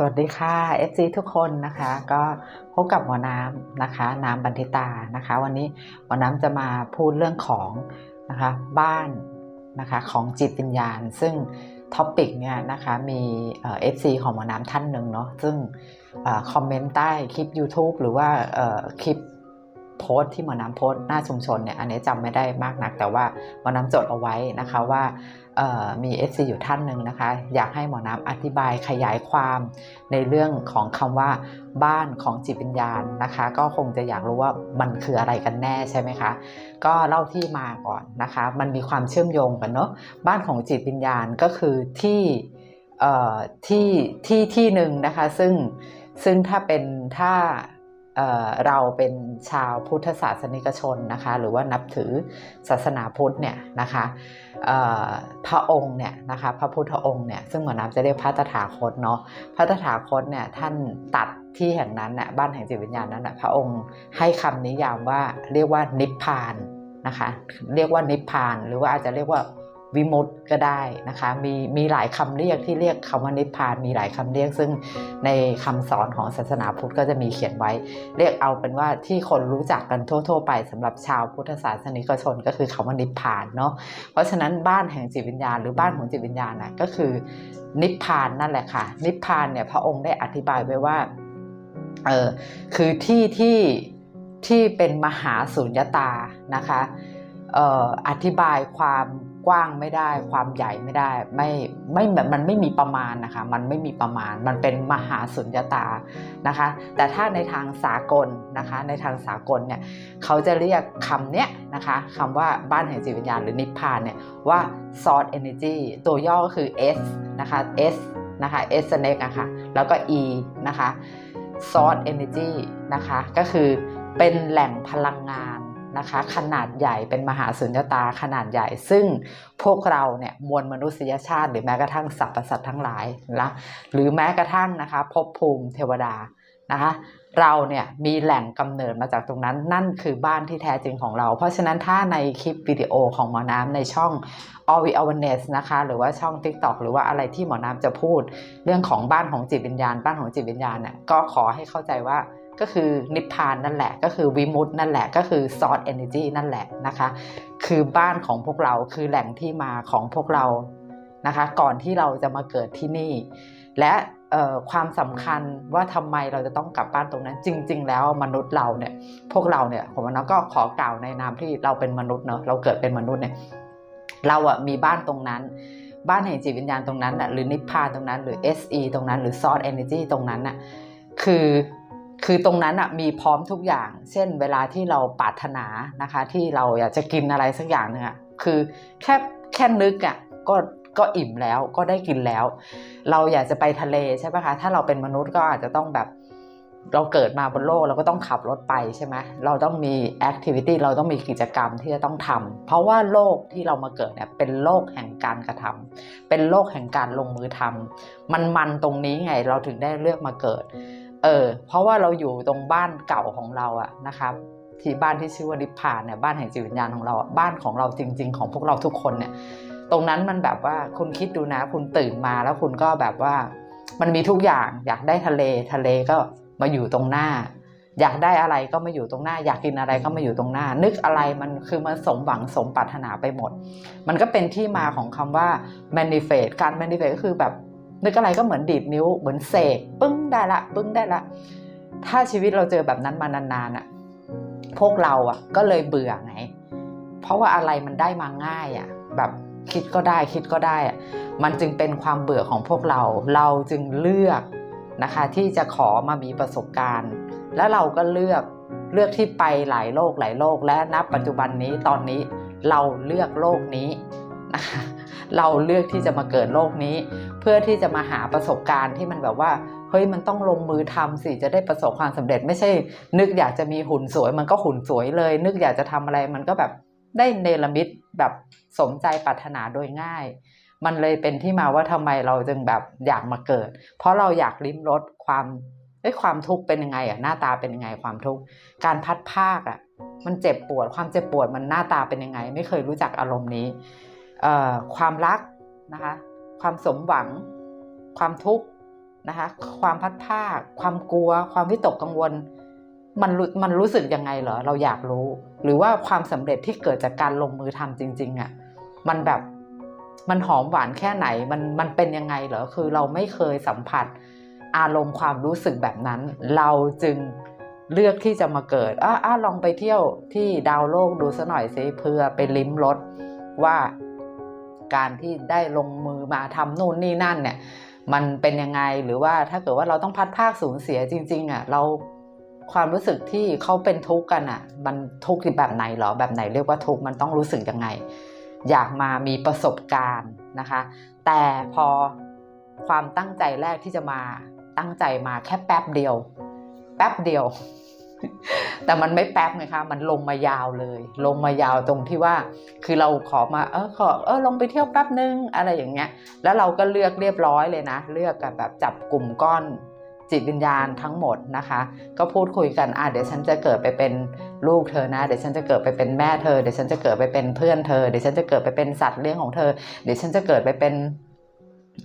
สวัสดีค่ะ FC ทุกคนนะคะก็พบกับหมอน้ำนะคะ น้ำบันทิตานะคะ วันนี้หมอน้ำจะมาพูดเรื่องของนะคะบ้านนะคะของจิตวิญญาณ ซึ่งท็อปิกเนี่ยนะคะมีเอฟซีของหมอน้ำท่านหนึ่งเนาะซึ่งอคอมเมนต์ใต้คลิป YouTube หรือว่าคลิป โพสต์ที่หมอน้ำโพสต์หน้าชุมชนเนี่ยอันนี้จำไม่ได้มากนัก แต่ว่าหมอน้ำจดเอาไว้นะคะว่าเอ่อมี FC อยู่ท่านหนึ่งนะคะ อยากให้หมอน้ำอธิบายขยายความในเรื่องของคำว่าบ้านของจิตวิญญาณนะคะ ก็คงจะอยากรู้ว่ามันคืออะไรกันแน่ใช่ไหมคะ ก็เล่าที่มาก่อนนะคะ มันมีความเชื่อมโยงกันเนาะบ้านของจิตวิญญาณก็คือที่เอ่อที่ที่ที่หนึ่งนะคะ ซึ่งซึ่งถ้าเป็นถ้า เราเป็นชาวพุทธศาสนิกชนนะคะหรือว่านับถือศาสนาพุทธเนี่ยนะคะพระองค์เนี่ยนะคะพระพุทธองค์เนี่ยซึ่งเหมือนน้ำจะเรียกพระตถาคตเนาะพระตถาคตเนี่ยท่านตัดที่แห่งนั้นน่ะบ้านแห่งจิตวิญญาณนั้นน่ะพระองค์ให้คำนิยามว่าเรียกว่านิพพานนะคะเรียกว่านิพพานหรือว่าอาจจะเรียกว่า วิมุตติก็ได้นะคะมีมีหลายคำเรียกที่เรียกคำว่านิพพานมีหลายคำเรียก ซึ่งในคำสอนของศาสนาพุทธก็จะมีเขียนไว้ เรียกเอาเป็นว่าที่คนรู้จักกันทั่ว ๆ ไปสำหรับชาวพุทธศาสนิกชนก็คือคำว่านิพพานเนาะเพราะฉะนั้นบ้านแห่งจิตวิญญาณหรือบ้านของจิตวิญญาณนะก็คือนิพพานนั่นแหละค่ะ นิพพานเนี่ยพระองค์ได้อธิบายไว้ว่าเออคือที่ที่ที่เป็นมหาสุญญตานะคะอออธิบายความ กว้างไม่ได้ ความใหญ่ไม่ได้ไม่ไม่แบบมันไม่มีประมาณนะคะ มันไม่มีประมาณมันเป็นมหาสุญญตานะคะ แต่ถ้าในทางสากลนะคะ ในทางสากลเนี่ยเขาจะเรียกคำเนี้ยนะคะคำว่าบ้านแห่งจิตวิญญาณหรือนิพพานเนี่ยว่า source energy ตัวย่อก็คือ S นะคะ S นะคะ S เน็กอะค่ะแล้วก็ E นะคะ source energy นะคะก็คือเป็นแหล่งพลังงาน นะคะ ขนาดใหญ่เป็นมหาสุญญตาขนาดใหญ่ ซึ่งพวกเราเนี่ยมวลมนุษยชาติ หรือแม้กระทั่งสรรพสัตว์ทั้งหลายนะหรือแม้กระทั่งนะคะภพภูมิเทวดานะคะเราเนี่ยมีแหล่งกำเนิดมาจากตรงนั้นนั่นคือบ้านที่แท้จริงของเรา เพราะฉะนั้นถ้าในคลิปวิดีโอของหมอน้ำในช่อง All We Awareness นะคะ หรือว่าช่อง TikTok หรือว่าอะไรที่หมอน้ำจะพูด เรื่องของบ้านของจิตวิญญาณ บ้านของจิตวิญญาณเนี่ยก็ขอให้เข้าใจว่า ก็คือนิพพานนั่นแหละ ก็คือวิมุตตินั่นแหละ ก็คือ source energy นั่นแหละนะคะ คือบ้านของพวกเราคือแหล่งที่มาของพวกเรานะคะ ก่อนที่เราจะมาเกิดที่นี่ และความสำคัญว่าทำไมเราจะต้องกลับบ้านตรงนั้น จริง ๆ แล้วมนุษย์เราเนี่ย พวกเราเนี่ยผมว่าก็ขอกล่าวในนามที่เราเป็นมนุษย์เนาะเราเกิดเป็นมนุษย์เนี่ยเราอะมีบ้านตรงนั้น บ้านแห่งจิตวิญญาณตรงนั้นน่ะหรือนิพพานตรงนั้น หรือ SE ตรงนั้น หรือ Source Energy ตรงนั้นน่ะคือ คือตรงนั้นอะมีพร้อมทุกอย่าง เช่นเวลาที่เราปรารถนานะคะ ที่เราอยากจะกินอะไรสักอย่างนึ่งอะคือแค่แค่นึกอะก็ก็อิ่มแล้วก็ได้กินแล้ว เราอยากจะไปทะเลใช่ไหมคะถ้าเราเป็นมนุษย์ก็อาจจะต้องแบบเราเกิดมาบนโลกเราก็ต้องขับรถไปใช่ไหมเราต้องมีแอคทิวิตี้เราต้องมีกิจกรรมที่จะต้องทำเพราะว่าโลกที่เรามาเกิดเนี่ยเป็นโลกแห่งการกระทำเป็นโลกแห่งการลงมือทำมันมันตรงนี้ไงเราถึงได้เลือกมาเกิด เออเพราะว่าเราอยู่ตรงบ้านเก่าของเราอะนะครับที่บ้านที่ชื่อว่านิพพานเนี่ยบ้านแห่งจิตวิญญาณของเราบ้านของเราจริง ๆ ของพวกเราทุกคนเนี่ยตรงนั้นมันแบบว่าคุณคิดดูนะ คุณตื่นมาแล้วคุณก็แบบว่า มันมีทุกอย่างอยากได้ทะเลทะเลก็มาอยู่ตรงหน้า อยากได้อะไรก็มาอยู่ตรงหน้า อยากกินอะไรก็มาอยู่ตรงหน้า นึกอะไรมันคือมันสมหวังสมปรารถนาไปหมด มันก็เป็นที่มาของคำว่า manifest การ manifest ก็คือแบบ นึกอะไรก็เหมือนดีดนิ้วเหมือนเสกปึ้งได้ละปึ้งได้ละ ถ้าชีวิตเราเจอแบบนั้นมานานๆอะพวกเราอะก็เลยเบื่อไง เพราะว่าอะไรมันได้มาง่ายอะแบบคิดก็ได้คิดก็ได้อะมันจึงเป็นความเบื่อของพวกเรา เราจึงเลือกนะคะ ที่จะขอมามีประสบการณ์ แล้วเราก็เลือกเลือกที่ไปหลายโลกหลายโลก และนับปัจจุบันนี้ตอนนี้เราเลือกโลกนี้นะคะเราเลือกที่จะมาเกิดโลกนี้ พื่อที่จะมาหาประสบการณ์ที่มันแบบว่าเฮ้ยมันต้องลงมือทำสิจะได้ประสบความสำเร็จ ไม่ใช่ นึกอยากจะมีหุ่นสวย มันก็หุ่นสวยเลย นึกอยากจะทำอะไรมันก็แบบได้เนรมิตแบบสมใจปรารถนาโดยง่าย มันเลยเป็นที่มาว่าทำไมเราจึงแบบอยากมาเกิด เพราะเราอยากลิ้มรสความเอ้ยความทุกข์เป็นยังไงอะหน้าตาเป็นยังไงความทุกข์การพัดภาคอะมันเจ็บปวด ความเจ็บปวดมันหน้าตาเป็นยังไง ไม่เคยรู้จักอารมณ์นี้ความรักนะคะ ความสมหวัง ความทุกข์นะคะ ความพัดภาความกลัว ความวิตกกังวล มันมันรู้สึกยังไงเหรอ เราอยากรู้ หรือว่าความสำเร็จที่เกิดจากการลงมือทำจริง ๆอะ่ะ มันแบบ มันหอมหวานแค่ไหน มันมันเป็นยังไงเหรอ คือเราไม่เคยสัมผัสอารมณ์ความรู้สึกแบบนั้น เราจึงเลือกที่จะมาเกิดอะอะลองไปเที่ยวที่ดาวโลกดูซะหน่อยสิเพื่อไปลิ้มรสว่า การที่ได้ลงมือมาทำนู่นนี่นั่นเนี่ยมันเป็นยังไงหรือว่าถ้าเกิดว่าเราต้องพัดภาคสูญเสียจริงๆอะเราความรู้สึกที่เขาเป็นทุกข์กันอะมันทุกข์แบบไหนเหรอแบบไหนเรียกว่าทุกข์มันต้องรู้สึกยังไง อยากมามีประสบการณ์นะคะ แต่พอความตั้งใจแรกที่จะมาตั้งใจมาแค่แป๊บเดียว แป๊บเดียว แต่มันไม่แป๊บไงคะมันลงมายาวเลย ลงมายาวตรงที่ว่า คือเราขอมาเออขอเออลงไปเที่ยวแป๊บนึงอะไรอย่างเงี้ย แล้วเราก็เลือกเรียบร้อยเลยนะ เลือกกับแบบจับกลุ่มก้อนจิตวิญญาณทั้งหมดนะคะ ก็พูดคุยกันอะเดี๋ยวฉันจะเกิดไปเป็นลูกเธอนะเดี๋ยวฉันจะเกิดไปเป็นแม่เธอเดี๋ยวฉันจะเกิดไปเป็นเพื่อนเธอเดี๋ยวฉันจะเกิดไปเป็นสัตว์เลี้ยงของเธอ เดี๋ยวฉันจะเกิดไปเป็น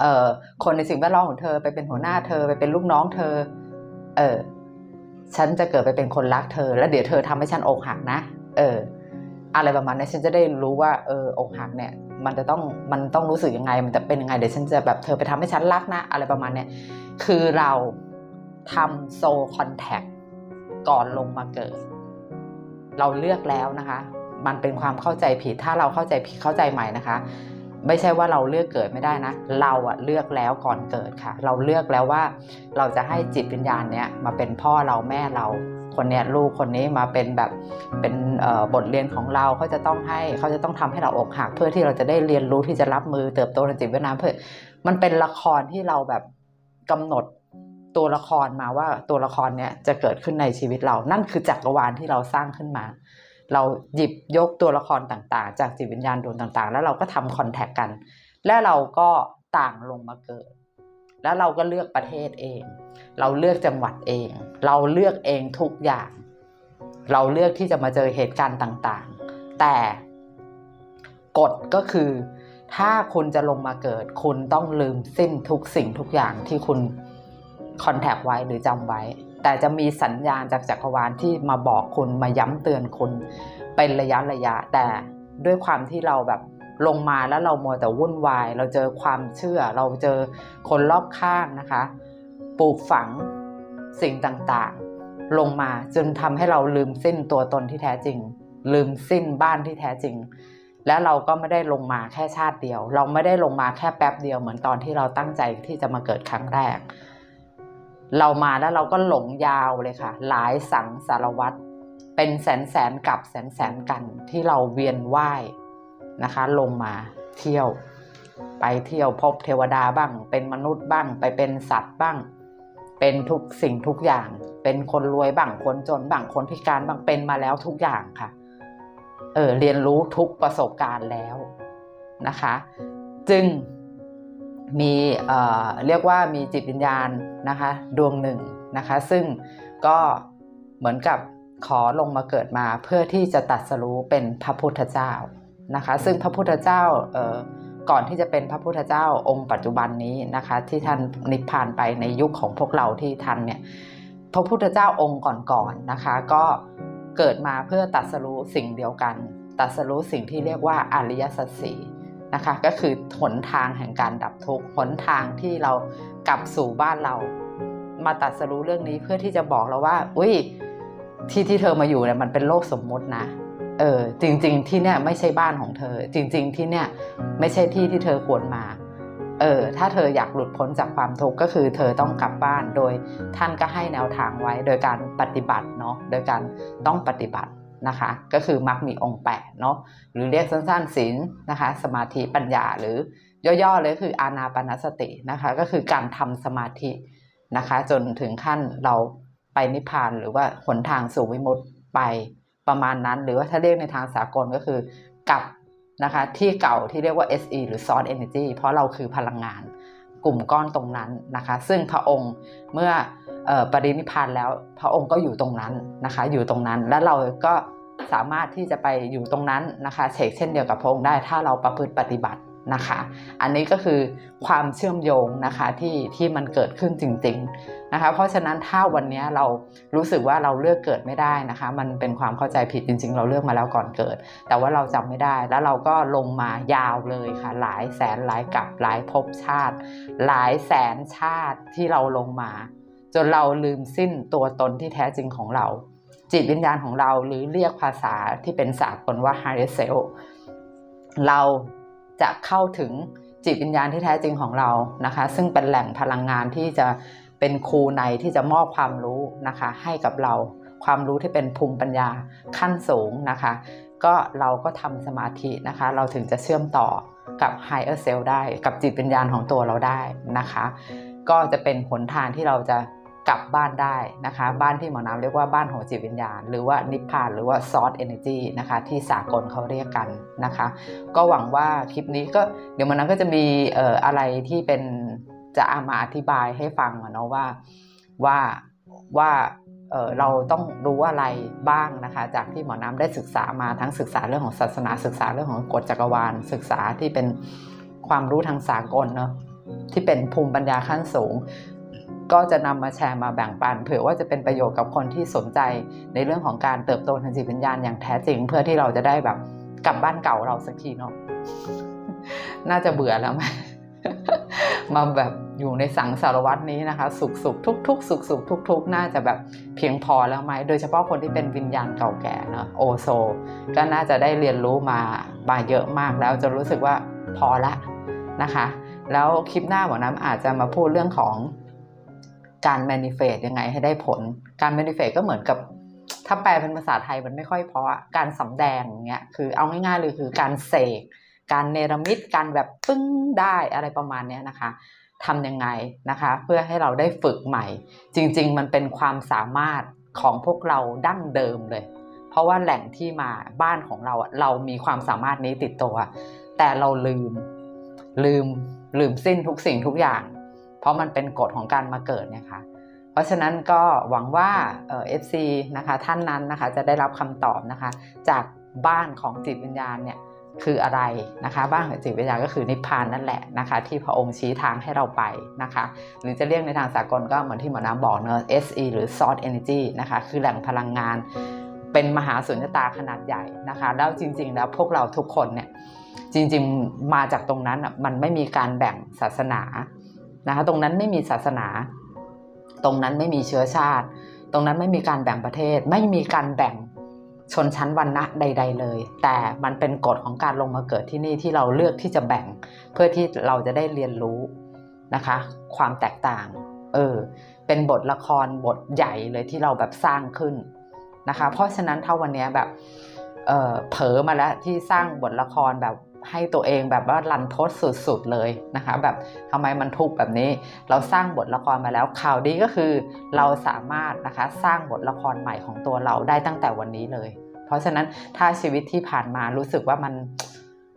เอ่อคนในสิ่งแวดล้อมของเธอไปเป็นหัวหน้าเธอไปเป็นลูกน้องเธอ เออ ฉันจะเกิดไปเป็นคนรักเธอ แล้วเดี๋ยวเธอทำให้ฉันอกหักนะ เออ อะไรประมาณนี้ฉันจะได้รู้ว่า เอออกหักเนี่ย มันจะต้องมันต้องรู้สึกยังไง มันจะเป็นยังไงเดี๋ยวฉันจะแบบเธอไปทำให้ฉันรักนะ อะไรประมาณเนี้ยคือเราทำโซคอนแทคก่อนลงมาเกิด เราเลือกแล้วนะคะ มันเป็นความเข้าใจผิดถ้าเราเข้าใจผิดเข้าใจใหม่นะคะ ไม่ใช่ว่าเราเลือกเกิดไม่ได้นะ เราอะเลือกแล้วก่อนเกิดค่ะ เราเลือกแล้วว่าเราจะให้จิตวิญญาณเนี้ยมาเป็นพ่อเราแม่เรา คนเนี้ยลูกคนนี้มาเป็นแบบเป็นบทเรียนของเราเขาจะต้องให้เขาจะต้องทำให้เราอกหักเพื่อที่เราจะได้เรียนรู้ที่จะรับมือเติบโตในจิตวิญญาณเพื่อมันเป็นละครที่เราแบบกำหนดตัวละครมาว่าตัวละครเนี้ยจะเกิดขึ้นในชีวิตเรา นั่นคือจักรวาลที่เราสร้างขึ้นมา เราหยิบยกตัวละครต่างๆ จากจิตวิญญาณดวงต่างๆ แล้วเราก็ทำคอนแทคกัน และเราก็ต่างลงมาเกิด แล้วเราก็เลือกประเทศเอง เราเลือกจังหวัดเอง เราเลือกเองทุกอย่าง เราเลือกที่จะมาเจอเหตุการณ์ต่างๆ แต่กฎก็คือ ถ้าคุณจะลงมาเกิด คุณต้องลืมสิ้นทุกสิ่งทุกอย่างที่คุณคอนแทคไว้หรือจำไว้ แต่จะมีสัญญาณจากจักรวาลที่มาบอกคุณมาย้ำเตือนคุณเป็นระยะระยะ แต่ด้วยความที่เราแบบลงมาแล้วเรามัวแต่วุ่นวาย เราเจอความเชื่อ เราเจอคนรอบข้างนะคะ ปลูกฝังสิ่งต่างๆ ลงมาจนทำให้เราลืมสิ้นตัวตนที่แท้จริง ลืมสิ้นบ้านที่แท้จริง และเราก็ไม่ได้ลงมาแค่ชาติเดียว เราไม่ได้ลงมาแค่แป๊บเดียวเหมือนตอนที่เราตั้งใจที่จะมาเกิดครั้งแรก เรามาแล้วเราก็หลงยาวเลยค่ะ หลายสังสารวัตรเป็นแสนแสนกับแสนแสนกันที่เราเวียนว่ายนะคะ ลงมาเที่ยว ไปเที่ยวพบเทวดาบ้าง เป็นมนุษย์บ้าง ไปเป็นสัตว์บ้าง เป็นทุกสิ่งทุกอย่าง เป็นคนรวยบ้างคนจนบ้างคนพิการบ้างเป็นมาแล้วทุกอย่างค่ะ เออเรียนรู้ทุกประสบการณ์แล้วนะคะ จึง มีเรียกว่ามีจิตวิญญาณนะคะดวงหนึ่งนะคะ ซึ่งก็เหมือนกับขอลงมาเกิดมาเพื่อที่จะตัดสรู้เป็นพระพุทธเจ้านะคะ ซึ่งพระพุทธเจ้าเอ่อก่อนที่จะเป็นพระพุทธเจ้าองค์ปัจจุบันนี้นะคะ ที่ท่านนิพพานไปในยุคของพวกเราที่ทันเนี่ยพระพุทธเจ้าองค์ก่อนๆนะคะ ก็เกิดมาเพื่อตัดสรู้สิ่งเดียวกัน ตัดสรู้สิ่งที่เรียกว่าอริยสัจสี่ นะคะก็คือหนทางแห่งการดับทุกข์หนทางที่เรากลับสู่บ้านเรา มาตัดสรู้เรื่องนี้เพื่อที่จะบอกเราว่า อุ้ยที่ที่เธอมาอยู่เนี่ยมันเป็นโลกสมมุตินะเออจริง ๆ ที่เนี่ยไม่ใช่บ้านของเธอ จริง ๆ ที่เนี่ยไม่ใช่ที่ที่เธอควรมาเออถ้าเธออยากหลุดพ้นจากความทุกข์ก็คือเธอต้องกลับบ้านโดยท่านก็ให้แนวทางไว้โดยการปฏิบัติเนาะโดยการต้องปฏิบัติ นะคะก็คือมักมีองค์8เนาะหรือเรียกสั้นๆศีลนะคะสมาธิปัญญาหรือย่อๆเลยคืออานาปนสตินะคะก็คือการทำสมาธินะคะจนถึงขั้นเราไปนิพพานหรือว่าหนทางสู่วิมุตติไปประมาณนั้น หรือว่าถ้าเรียกในทางสากลก็คือกลับนะคะที่เก่าที่เรียกว่า SE หรือ Source Energy เพราะเราคือพลังงาน กลุ่มก้อนตรงนั้นนะคะ ซึ่งพระองค์เมื่ออปรินิพพานแล้วพระองค์ก็อยู่ตรงนั้นนะคะ อยู่ตรงนั้น และเราก็สามารถที่จะไปอยู่ตรงนั้นนะคะเชกเช่นเดียวกับพระองค์ได้ถ้าเราประพฤติปฏิบัติ นะคะ อันนี้ก็คือความเชื่อมโยงนะคะที่ที่มันเกิดขึ้นจริงๆนะคะ เพราะฉะนั้นถ้าวันนี้เรารู้สึกว่าเราเลือกเกิดไม่ได้นะคะ มันเป็นความเข้าใจผิดจริง ๆ เราเลือกมาแล้วก่อนเกิด แต่ว่าเราจำไม่ได้แล้วเราก็ลงมายาวเลยค่ะ หลายแสนหลายกับหลายภพชาติ หลายแสนชาติที่เราลงมา จนเราลืมสิ้นตัวตนที่แท้จริงของเรา จิตวิญญาณของเราหรือเรียกภาษาที่เป็นสากลว่า higher self เรา จะเข้าถึงจิตวิญญาณที่แท้จริงของเรานะคะ ซึ่งเป็นแหล่งพลังงานที่จะเป็นครูในที่จะมอบความรู้นะคะ ให้กับเราความรู้ที่เป็นภูมิปัญญาขั้นสูงนะคะ ก็เราก็ทำสมาธินะคะ เราถึงจะเชื่อมต่อกับ higher self ได้ กับจิตวิญญาณของตัวเราได้นะคะ ก็จะเป็นหนทางที่เราจะ กลับบ้านได้นะคะ บ้านที่หมอน้ำเรียกว่าบ้านของจิตวิญญาณ หรือว่านิพพานหรือว่า source energy นะคะ ที่สากลเขาเรียกกันนะคะ ก็หวังว่าคลิปนี้ก็เดี๋ยวหมันนั้นก็จะมีเอ่ออะไรที่เป็นจะเอามาอธิบายให้ฟังเนาะว่าว่าว่าเออเราต้องรู้อะไรบ้างนะคะจากที่หมอน้ำได้ศึกษามาทั้งศึกษาเรื่องของศาสนาศึกษาเรื่องของกฎจักรวาล ศึกษาที่เป็นความรู้ทางสากลเนาะที่เป็นภูมิปัญญาขั้นสูง ก็จะนำมาแชร์มาแบ่งปัน เผื่อว่าจะเป็นประโยชน์กับคนที่สนใจในเรื่องของการเติบโตทางจิตวิญญาณอย่างแท้จริง เพื่อที่เราจะได้แบบกลับบ้านเก่าเราสักทีเนาะน่าจะเบื่อแล้วไหมมาแบบอยู่ในสังสารวัตรนี้นะคะ สุขสุขทุกทุกสุขสุขทุกทุกน่าจะแบบเพียงพอแล้วไหมโดยเฉพาะคนที่เป็นวิญญาณเก่าแก่เนาะโอโซ ก็น่าจะได้เรียนรู้มามาเยอะมากแล้วจะรู้สึกว่าพอละนะคะ แล้วคลิปหน้าหมอน้ำอาจจะมาพูดเรื่องของ การ manifest ยังไงให้ได้ผล การ manifest ก็เหมือนกับ ถ้าแปลเป็นภาษาไทยมันไม่ค่อยเพราะอการสำแดงอย่างเงี้ยคือเอาง่ายๆเลยคือการเสกการเนรมิตการแบบปึ้งได้อะไรประมาณเนี้ยนะคะทำยังไงนะคะ เพื่อให้เราได้ฝึกใหม่ จริง ๆ มันเป็นความสามารถของพวกเราดั้งเดิมเลย เพราะว่าแหล่งที่มาบ้านของเราอะเรามีความสามารถนี้ติดตัว แต่เราลืมลืมลืมสิ้นทุกสิ่งทุกอย่าง เพราะมันเป็นกฎของการมาเกิดเนี่ยค่ะเพราะฉะนั้นก็หวังว่าเอ่อฟซีนะคะท่านนั้นนะคะจะได้รับคำตอบนะคะ จากบ้านของจิตวิญญาณเนี่ยคืออะไรนะคะบ้านของจิตวิญญาณก็คือนิพพานนั่นแหละนะคะ ที่พระองค์ชี้ทางให้เราไปนะคะ หรือจะเรียกในทางสากลก็เหมือนที่หมอน้ำบอกเนอะ SE หรือ Source Energy นะคะ คือแหล่งพลังงาน เป็นมหาสุญญตาขนาดใหญ่นะคะ แล้วจริง ๆ แล้วพวกเราทุกคนเนี่ยจริง ๆ มาจากตรงนั้นอะมันไม่มีการแบ่งศาสนา นะคะตรงนั้นไม่มีศาสนา ตรงนั้นไม่มีเชื้อชาติ ตรงนั้นไม่มีการแบ่งประเทศ ไม่มีการแบ่งชนชั้นวรรณะใด ๆ เลย แต่มันเป็นกฎของการลงมาเกิดที่นี่ที่เราเลือกที่จะแบ่ง เพื่อที่เราจะได้เรียนรู้นะคะ ความแตกต่าง เออ เป็นบทละครบทใหญ่เลยที่เราแบบสร้างขึ้นนะคะ เพราะฉะนั้นถ้าวันนี้แบบ เออเผลอมาแล้วที่สร้างบทละครแบบ ให้ตัวเองแบบว่ารันทดสุดๆเลยนะคะแบบทำไมมันทุกข์แบบนี้ เราสร้างบทละครมาแล้วข่าวดีก็คือ เราสามารถนะคะสร้างบทละครใหม่ของตัวเราได้ตั้งแต่วันนี้เลย เพราะฉะนั้นถ้าชีวิตที่ผ่านมารู้สึกว่ามัน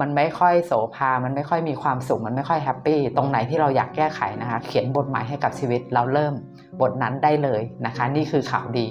มันไม่ค่อยโสภา มันไม่ค่อยมีความสุข มันไม่ค่อยแฮปปี้ ตรงไหนที่เราอยากแก้ไขนะคะ เขียนบทใหม่ให้กับชีวิต เราเริ่มบทนั้นได้เลยนะคะ นี่คือข่าวดี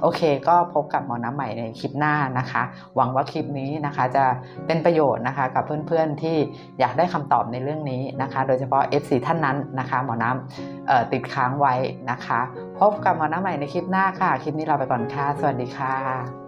โอเค ก็พบกับหมอน้ำใหม่ในคลิปหน้านะคะ หวังว่าคลิปนี้นะคะจะเป็นประโยชน์นะคะกับเพื่อนๆที่อยากได้คำตอบในเรื่องนี้นะคะ โดยเฉพาะ FC ท่านนั้นนะคะ หมอน้ำติดค้างไว้นะคะ พบกับหมอน้ำใหม่ในคลิปหน้าค่ะ คลิปนี้เราไปก่อนค่ะ สวัสดีค่ะ